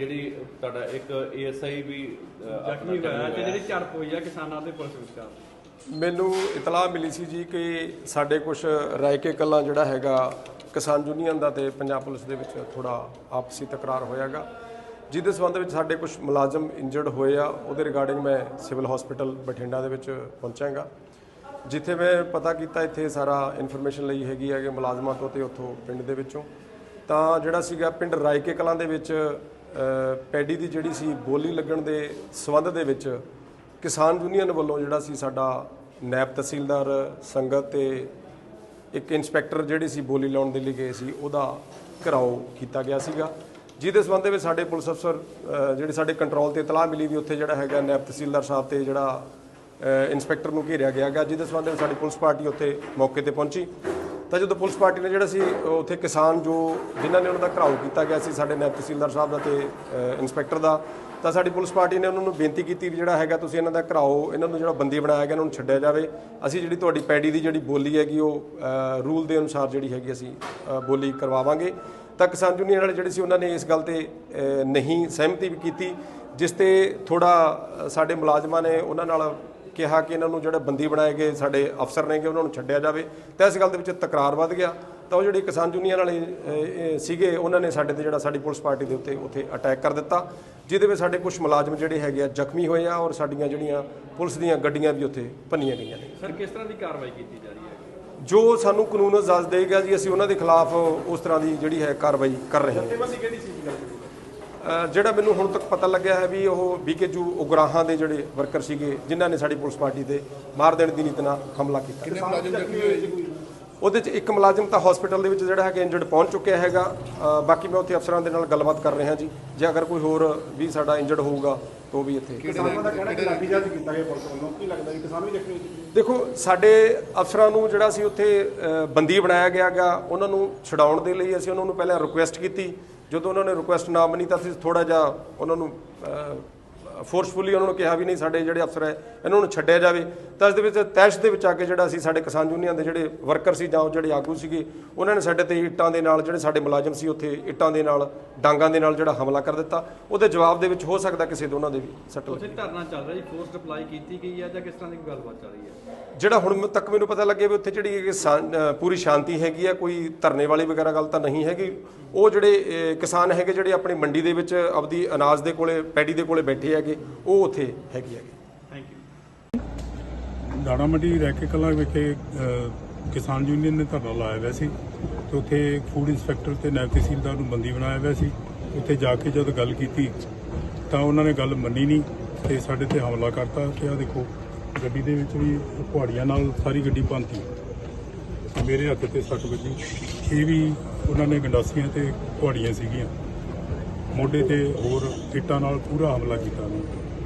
ਜਿਹੜੀ ਤੁਹਾਡਾ ਇੱਕ ਏਐਸਆਈ ਵੀ ਜ਼ਖਮੀ ਹੋਇਆ ਤੇ। ਜਿਹੜੀ ਝੜਪ ਹੋਈ ਆ ਕਿਸਾਨਾਂ ਤੇ ਪੁਲਿਸ ਵਿਚਕਾਰ ਮੈਨੂੰ ਇਤਲਾਹ ਮਿਲੀ ਸੀ ਜੀ ਕਿ ਸਾਡੇ ਕੁਝ ਰਾਇਕੇ ਕਲਾਂ ਜਿਹੜਾ ਹੈਗਾ ਕਿਸਾਨ ਯੂਨੀਅਨ ਦਾ ਤੇ ਪੰਜਾਬ ਪੁਲਿਸ ਦੇ ਵਿੱਚ ਥੋੜਾ ਆਪਸੀ ਤਕਰਾਰ ਹੋਇਆਗਾ। ਜਿਹਦੇ ਸੰਬੰਧ ਵਿੱਚ ਸਾਡੇ ਕੁਝ ਮੁਲਾਜ਼ਮ ਇੰਜਰਡ ਹੋਏ ਆ ਉਹਦੇ ਰਿਗਾਰਡਿੰਗ ਮੈਂ ਸਿਵਲ ਹਸਪੀਟਲ ਬਠਿੰਡਾ ਦੇ ਵਿੱਚ ਪਹੁੰਚਾਂਗਾ। ਜਿੱਥੇ ਮੈਂ ਪਤਾ ਕੀਤਾ ਇੱਥੇ ਸਾਰਾ ਇਨਫੋਰਮੇਸ਼ਨ ਲਈ ਹੈਗੀ ਹੈ ਕਿ ਮੁਲਾਜ਼ਮਾਂ ਤੋਂ ਤੇ ਉੱਥੋਂ ਪਿੰਡ ਦੇ ਵਿੱਚੋਂ। ਤਾਂ ਜਿਹੜਾ ਸੀਗਾ ਪਿੰਡ ਰਾਇਕੇ ਕਲਾਂ ਦੇ ਵਿੱਚ ਪੈਡੀ ਦੀ ਜਿਹੜੀ ਸੀ ਬੋਲੀ ਲੱਗਣ ਦੇ ਸੰਬੰਧ ਦੇ ਵਿੱਚ ਕਿਸਾਨ ਯੂਨੀਅਨ ਵੱਲੋਂ ਜਿਹੜਾ ਸੀ ਸਾਡਾ ਨੈਬ ਤਹਿਸੀਲਦਾਰ ਸੰਗਤ ਤੇ ਇੱਕ ਇੰਸਪੈਕਟਰ ਜਿਹੜੀ ਸੀ ਬੋਲੀ ਲਾਉਣ ਦੇ ਲਈ ਗਏ ਸੀ ਉਹਦਾ ਘਰਾਓ ਕੀਤਾ ਗਿਆ ਸੀਗਾ। ਜਿਹਦੇ ਸੰਬੰਧ ਵਿੱਚ ਸਾਡੇ ਪੁਲਿਸ ਅਫਸਰ ਜਿਹੜੇ ਸਾਡੇ ਕੰਟਰੋਲ ਤੇ ਇਤਲਾਹ ਮਿਲੀ ਵੀ ਉੱਥੇ ਜਿਹੜਾ ਹੈਗਾ ਨੈਬ ਤਹਿਸੀਲਦਾਰ ਸਾਹਿਬ ਤੇ ਜਿਹੜਾ ਅ, ਇੰਸਪੈਕਟਰ ਨੂੰ ਘੇਰਿਆ ਗਿਆ ਗਾ ਜਿਹਦੇ ਸੰਬੰਧ ਵਿੱਚ ਸਾਡੀ ਪੁਲਿਸ ਪਾਰਟੀ ਉੱਥੇ ਮੌਕੇ ਤੇ ਪਹੁੰਚੀ। ਤਾਂ ਜਦੋਂ ਪੁਲਿਸ ਪਾਰਟੀ ਨੇ ਜਿਹੜਾ ਸੀ ਉੱਥੇ ਕਿਸਾਨ ਜੋ ਜਿਨ੍ਹਾਂ ਨੇ ਉਹਨਾਂ ਦਾ ਘਰਾਓ ਕੀਤਾ ਗਿਆ ਸੀ ਸਾਡੇ ਨਾਇਬ ਤਹਿਸੀਲਦਾਰ ਸਾਹਿਬ ਦਾ ਤੇ ਅ, ਇੰਸਪੈਕਟਰ ਦਾ ਤਾਂ ਸਾਡੀ ਪੁਲਿਸ ਪਾਰਟੀ ਨੇ ਉਹਨਾਂ ਨੂੰ ਬੇਨਤੀ ਕੀਤੀ ਵੀ ਜਿਹੜਾ ਹੈਗਾ ਤੁਸੀਂ ਇਹਨਾਂ ਦਾ ਘਰਾਓ ਇਹਨਾਂ ਨੂੰ ਜਿਹੜਾ ਬੰਦੀ ਬਣਾਇਆ ਗਿਆ ਉਹਨਾਂ ਨੂੰ ਛੱਡਿਆ ਜਾਵੇ। ਅਸੀਂ ਜਿਹੜੀ ਤੁਹਾਡੀ ਪੈਡੀ ਦੀ ਜਿਹੜੀ ਬੋਲੀ ਹੈਗੀ ਉਹ ਰੂਲ ਦੇ ਅਨੁਸਾਰ ਜਿਹੜੀ ਹੈਗੀ ਅਸੀਂ ਬੋਲੀ ਕਰਵਾਵਾਂਗੇ। ਤਾਂ ਕਿਸਾਨ ਯੂਨੀਅਨ ਵਾਲੇ ਜਿਹੜੇ ਸੀ ਉਹਨਾਂ ਨੇ ਇਸ ਗੱਲ ਤੇ ਨਹੀਂ ਸਹਿਮਤੀ ਵੀ ਕੀਤੀ ਜਿਸ ਤੇ ਥੋੜਾ ਸਾਡੇ ਮੁਲਾਜ਼ਮਾਂ ਨੇ ਉਹਨਾਂ ਨਾਲ ਕਿਹਾ ਕਿ ਇਹਨਾਂ ਨੂੰ ਜਿਹੜੇ ਬੰਦੀ ਬਣਾਏ ਗਏ ਸਾਡੇ ਅਫਸਰ ਨੇਗੇ ਉਹਨਾਂ ਨੂੰ ਛੱਡਿਆ ਜਾਵੇ। ਤਾਂ ਇਸ ਗੱਲ ਦੇ ਵਿੱਚ ਤਕਰਾਰ ਵੱਧ ਗਿਆ। ਤਾਂ ਉਹ ਜਿਹੜੇ ਕਿਸਾਨ ਯੂਨੀਅਨ ਵਾਲੇ ਸੀਗੇ ਉਹਨਾਂ ਨੇ ਸਾਡੇ ਤੇ ਜਿਹੜਾ ਸਾਡੀ ਪੁਲਿਸ ਪਾਰਟੀ ਦੇ ਉੱਤੇ ਉੱਥੇ ਅਟੈਕ ਕਰ ਦਿੱਤਾ। ਜਿਹਦੇ ਵਿੱਚ ਸਾਡੇ ਕੁਝ ਮੁਲਾਜ਼ਮ ਜਿਹੜੇ ਹੈਗੇ ਆ ਜ਼ਖਮੀ ਹੋਏ ਆ ਔਰ ਸਾਡੀਆਂ ਜਿਹੜੀਆਂ ਪੁਲਿਸ ਦੀਆਂ ਗੱਡੀਆਂ ਵੀ ਉੱਥੇ ਭੰਨੀਆਂ ਗਈਆਂ ਨੇ। ਸਰ ਕਿਸ ਤਰ੍ਹਾਂ ਦੀ ਕਾਰਵਾਈ ਕੀਤੀ ਜਾ ਰਹੀ ਹੈ? ਜੋ ਸਾਨੂੰ ਕਾਨੂੰਨ ਇਜਾਜ਼ਤ ਦੇਗਾ ਜੀ ਅਸੀਂ ਉਹਨਾਂ ਦੇ ਖਿਲਾਫ ਉਸ ਤਰ੍ਹਾਂ ਦੀ ਜਿਹੜੀ ਹੈ ਕਾਰਵਾਈ ਕਰ ਰਹੇ ਹਾਂ। ਜਿਹੜਾ ਮੈਨੂੰ ਹੁਣ ਤੱਕ ਪਤਾ ਲੱਗਿਆ ਹੈ ਵੀ ਉਹ ਬੀਕੇਜੂ ਉਗਰਾਹਾਂ ਦੇ ਜਿਹੜੇ ਵਰਕਰ ਸੀਗੇ ਜਿਨ੍ਹਾਂ ਨੇ ਸਾਡੀ ਪੁਲਿਸ ਪਾਰਟੀ ਤੇ ਮਾਰ ਦੇਣ ਦੀ ਨੀਤ ਨਾਲ ਹਮਲਾ ਕੀਤਾ। ਕਿੰਨੇ ਮੁਲਾਜ਼ਮ ਜ਼ਖਮੀ ਹੋਏ ਜੀ? ਉਹਦੇ ਚ ਇੱਕ ਮੁਲਾਜ਼ਮ ਤਾਂ ਹਸਪੀਟਲ ਦੇ ਵਿੱਚ ਜਿਹੜਾ ਹੈਗਾ ਇੰਜਰਡ ਪਹੁੰਚ ਚੁੱਕਿਆ ਹੈਗਾ। ਬਾਕੀ ਮੈਂ ਉੱਥੇ ਅਫਸਰਾਂ ਦੇ ਨਾਲ ਗੱਲਬਾਤ ਕਰ ਰਿਹਾ ਜੀ। ਜੇ ਅਗਰ ਕੋਈ ਹੋਰ ਵੀ ਸਾਡਾ ਇੰਜਰਡ ਹੋਊਗਾ ਤਾਂ ਉਹ ਵੀ ਇੱਥੇ ਕਿਹੜੇ ਦਾ ਕਹਿਣਾ ਕਿ ਜੱਜ ਕੀਤਾ ਗਿਆ ਪੁਲਿਸ ਵੱਲੋਂ। ਕੀ ਲੱਗਦਾ ਵੀ ਕਿਸਾਨ ਵੀ ਜ਼ਖਮੀ ਦੇਖੋ ਸਾਡੇ ਅਫਸਰਾਂ ਨੂੰ ਜਿਹੜਾ ਸੀ ਉੱਥੇ ਬੰਦੀ ਬਣਾਇਆ ਗਿਆ ਗਾ ਉਹਨਾਂ ਨੂੰ ਛਡਾਉਣ ਦੇ ਲਈ ਅਸੀਂ ਉਹਨਾਂ ਨੂੰ ਪਹਿਲਾਂ ਰਿਕੁਐਸਟ ਕੀਤੀ। ਜਦੋਂ ਉਹਨਾਂ ਨੇ ਰਿਕੁਐਸਟ ਨਾ ਮੰਨੀ ਤਾਂ ਅਸੀਂ ਥੋੜਾ ਜਿਹਾ ਉਹਨਾਂ ਨੂੰ ਫੋਰਸਫੁਲੀ ਉਹਨਾਂ ਨੂੰ ਕਿਹਾ ਵੀ ਨਹੀਂ ਸਾਡੇ ਜਿਹੜੇ ਅਫਸਰ ਹੈ ਇਹਨਾਂ ਨੂੰ ਛੱਡਿਆ ਜਾਵੇ। ਤਾਂ ਇਸ ਦੇ ਵਿੱਚ ਤੈਸ਼ ਦੇ ਵਿੱਚ ਆ ਕੇ ਜਿਹੜਾ ਅਸੀਂ ਸਾਡੇ ਕਿਸਾਨ ਯੂਨੀਅਨ ਦੇ ਜਿਹੜੇ ਵਰਕਰ ਸੀ ਜਾਂ ਉਹ ਜਿਹੜੇ ਆਗੂ ਸੀਗੇ ਉਹਨਾਂ ਨੇ ਸਾਡੇ ਤੇ ਇੱਟਾਂ ਦੇ ਨਾਲ ਜਿਹੜੇ ਸਾਡੇ ਮੁਲਾਜ਼ਮ ਸੀ ਉੱਥੇ ਇੱਟਾਂ ਦੇ ਨਾਲ ਡਾਂਗਾਂ ਦੇ ਨਾਲ ਜਿਹੜਾ ਹਮਲਾ ਕਰ ਦਿੱਤਾ। ਉਹਦੇ ਜਵਾਬ ਦੇ ਵਿੱਚ ਹੋ ਸਕਦਾ ਕਿਸੇ ਦੇ ਉਹਨਾਂ ਦੇ ਵੀ ਸੱਟ ਲੱਗੀ। ਉੱਥੇ ਧਰਨਾ ਚੱਲ ਰਿਹਾ ਜੀ ਫੋਰਸ ਅਪਲਾਈ ਕੀਤੀ ਗਈ ਹੈ ਜਾਂ ਕਿਸ ਤਰ੍ਹਾਂ ਦੀ ਗੱਲਬਾਤ ਚੱਲ ਰਹੀ ਹੈ ਜਿਹੜਾ ਹੁਣ ਤੱਕ ਮੈਨੂੰ ਪਤਾ ਲੱਗਿਆ ਵੀ ਉੱਥੇ ਜਿਹੜੀ ਪੂਰੀ ਸ਼ਾਂਤੀ ਹੈਗੀ ਆ ਕੋਈ ਧਰਨੇ ਵਾਲੀ ਵਗੈਰਾ ਗੱਲ ਤਾਂ ਨਹੀਂ ਹੈਗੀ। ਉਹ ਜਿਹੜੇ ਕਿਸਾਨ ਹੈਗੇ ਜਿਹੜੇ ਆਪਣੀ ਮੰਡੀ ਦੇ ਵਿੱਚ ਆਪਦੀ ਅਨਾਜ ਦੇ ਕੋਲੇ ਪੈਡੀ ਦੇ ਕੋਲੇ ਬੈਠੇ ਹੈਗੇ ਉਹ ਉੱਥੇ ਹੈਗੇ ਹੈਗੇ। ਥੈਂਕ ਯੂ ਦਾਣਾ ਮੰਡੀ ਰੈਕੇ ਕਲਾਂ ਵਿਖੇ ਕਿਸਾਨ ਯੂਨੀਅਨ ਨੇ ਧਰਨਾ ਲਾਇਆ ਹੋਇਆ ਸੀ ਤੇ ਉੱਥੇ ਫੂਡ ਇੰਸਪੈਕਟਰ ਤੇ ਨਾਇਬ ਤਹਿਸੀਲਦਾਰ ਨੂੰ ਬੰਦੀ ਬਣਾਇਆ ਹੋਇਆ ਸੀ। ਉੱਥੇ ਜਾ ਕੇ ਜਦ ਗੱਲ ਕੀਤੀ ਤਾਂ ਉਹਨਾਂ ਨੇ ਗੱਲ ਮੰਨੀ ਨਹੀਂ ਤੇ ਸਾਡੇ ਤੇ ਹਮਲਾ ਕਰਤਾ ਕਿ ਆ ਦੇਖੋ ਗੱਡੀ ਦੇ ਵਿੱਚ ਵੀ ਕੁਹਾੜੀਆਂ ਨਾਲ ਸਾਰੀ ਗੱਡੀ ਭੰਨਤੀ। ਮੇਰੇ ਹੱਥ ਤੇ ਸੱਟ ਵੱਜੀ। ਇਹ ਵੀ ਉਹਨਾਂ ਨੇ ਗੰਡਾਸੀਆਂ ਤੇ ਕੁਹਾੜੀਆਂ ਸੀਗੀਆਂ। ਮੋਢੇ ਤੇ ਹੋਰ ਇੱਟਾਂ ਨਾਲ ਪੂਰਾ ਹਮਲਾ ਕੀਤਾ ਉਹਨਾਂ।